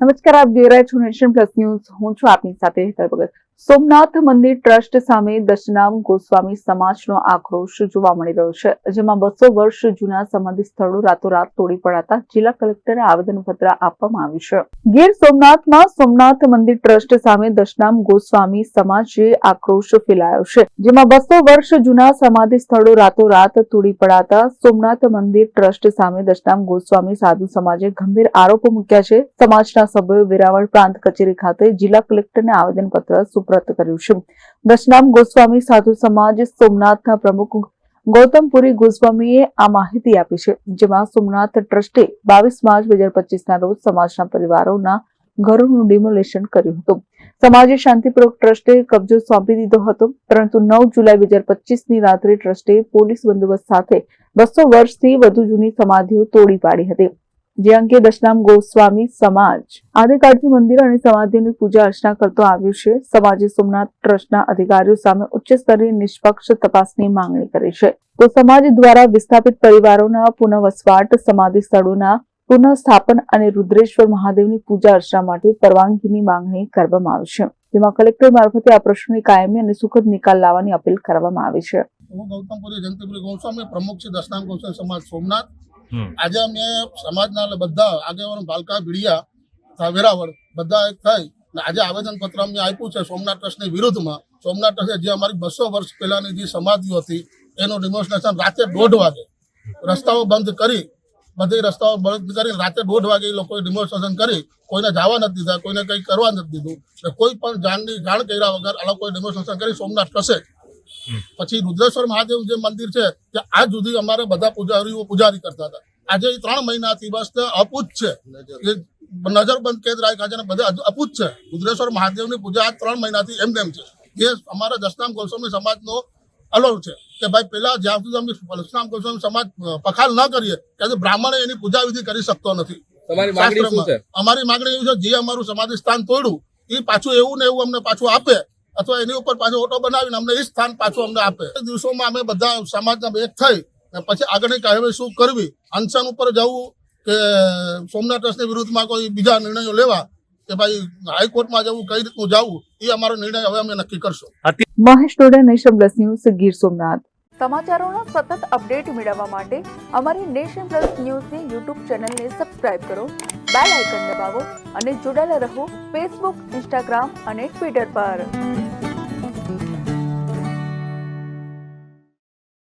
નમસ્કાર, આપ જોઈ રહ્યા છો નેશન પ્લસ ન્યૂઝ. હું છું આપની સાથે હેતલ સોમનાથ મંદિર ટ્રસ્ટ સામે દશનામ ગોસ્વામી સમાજનો આક્રોશ જોવા મળી રહ્યો છે, જેમાં બસો વર્ષ જૂના સમાધિ સ્થળો રાતોરાત તોડી પડાતા જિલ્લા કલેક્ટરે આવેદનપત્ર આપવામાં આવ્યું છે. ગીર સોમનાથમાં સોમનાથ મંદિર ટ્રસ્ટ સામે દશનામ ગોસ્વામી સમાજે આક્રોશ ફેલાયો છે, જેમાં બસો વર્ષ જૂના સમાધિ સ્થળો રાતોરાત તોડી પડાતા સોમનાથ મંદિર ટ્રસ્ટ સામે દશનામ ગોસ્વામી સાધુ સમાજે ગંભીર આરોપો મૂક્યા છે. સમાજના સભ્યોએ વેરાવળ પ્રાંત કચેરી ખાતે જિલ્લા કલેક્ટરને આવેદનપત્ર સુપ્રત કર્યું છે. દશનામ ગોસ્વામી સાધુ સમાજ સોમનાથના પ્રમુખ ગૌતમપુરી ગોસ્વામીએ આ માહિતી આપી છે, જેમાં સોમનાથ ટ્રસ્ટે બાવીસ માર્ચ બે હજાર રોજ સમાજના પરિવારોના ઘરોનું ડિમોલેશન કર્યું હતું. સમાજે શાંતિપૂર્વક ટ્રસ્ટે કબજો સોંપી દીધો હતો, પરંતુ નવ જુલાઈ બે હજાર પચીસની રાત્રે ટ્રસ્ટે પોલીસ બંદોબસ્ત સાથે બસો વર્ષથી વધુ જૂની સમાધિઓ તોડી પાડી હતી. જે અંગે દશનામ ગોસ્વામી સમાજ આદિકાળથી મંદિર અને સમાધિઓની પૂજા અર્ચના કરતો આવ્યું છે. સમાજે સોમનાથ ટ્રસ્ટના અધિકારીઓ સામે ઉચ્ચ સ્તરીય નિષ્પક્ષ તપાસની માંગણી કરી છે. તો સમાજ દ્વારા વિસ્થાપિત પરિવારોના પુનઃવસવાટ, સમાધિ સ્થળોના પુનઃસ્થાપન અને રુદ્રેશ્વર મહાદેવની પૂજા અર્ચના માટે પરવાનગીની માંગણી કરવામાં આવી છે. જેમાં કલેક્ટર મારફતે આ પ્રશ્નની કાયમી અને સુખદ નિકાલ લાવવાની અપીલ કરવામાં આવી છે. હું ગૌતમપુરી જયંતિપુરી ગોસ્વામી, પ્રમુખ છે દશનામ ગોસ્વામી સમાજ સોમનાથ. આજે અમે સમાજના બધા આગેવાનો ભાલકા ભીડિયા સાવેરાવળ વેરાવળ બધા એક થઈ. આજે આવેદનપત્ર અમને આપ્યું છે સોમનાથ ટ્રસ્ટની વિરુદ્ધમાં. સોમનાથ ટ્રસ્ટે જે અમારી બસો વર્ષ પહેલાની જે સમાધિઓ હતી, એનું ડિમોન્સ્ટ્રેશન રાતે દોઢ વાગે. રસ્તાઓ બંધ કરી, બધી રસ્તાઓ બંધ કરી, રાતે દોઢ વાગે એ લોકોએ ડિમોન્સ્ટ્રેશન કરી. કોઈને જવા નથી દીધા, કોઈને કંઈ કરવા નથી દીધું. કોઈ પણ જાણની જાણ કર્યા વગર આ લોકોએ ડિમોન્સ્ટ્રેશન કરી, સોમનાથ ટ્રસ્ટે પછી રુદ્રેશ્વર મહાદેવ જે મંદિર છે ત્યાં આજ સુધી અમારે બધા પૂજારીઓ પૂજારી કરતા હતા. આજે એ ત્રણ મહિનાથી બસ તે અપૂત છે. નજર. બંધ કેદ રાખ્યા છે અને બધા અપૂત છે. રુદ્રેશ્વર મહાદેવની પૂજા આજ ત્રણ મહિનાથી એમ તેમ છે. એ અમારા દસનામ ગોસ્વામી સમાજનો અલોલ છે કે ભાઈ પેલા જ્યાં સુધી અમે દસનામ ગોસ્વામી સમાજ પખાલ ન કરીએ ત્યાં બ્રાહ્મણે એની પૂજા વિધિ કરી શકતો નથી. અમારી માંગણી એવી છે જે અમારું સમાધિ સ્થાન તોડ્યું એ પાછું એવું ને એવું અમને પાછું આપે અથવા એની ઉપર પાછો ઓટો બનાવીને અમને એ સ્થાન પાછું અમને આપે. દિવસોમાં અમે બધા સમાજના એક થઈ પછી આગળની કાર્યવાહી શું કરવી? અનશન ઉપર જવું કે સોમનાથ ટ્રસ્ટની વિરુદ્ધમાં કોઈ બીજા નિર્ણયો લેવા કે ભાઈ હાઈકોર્ટમાં જવું કઈ રીતનું જવું એ અમારો નિર્ણય હવે અમે નક્કી કરશું. Mahesh Toda nation plus news Gir Somnath. સમાચારોના સતત અપડેટ મેળવવા માટે અમારી નેશન પ્લસ ન્યૂઝની યુટ્યુબ ચેનલને સબસ્ક્રાઇબ કરો બેલ આઇકન દબાવો અને જોડાયેલા રહો ફેસબુક ઇન્સ્ટાગ્રામ અને ટ્વિટર પર.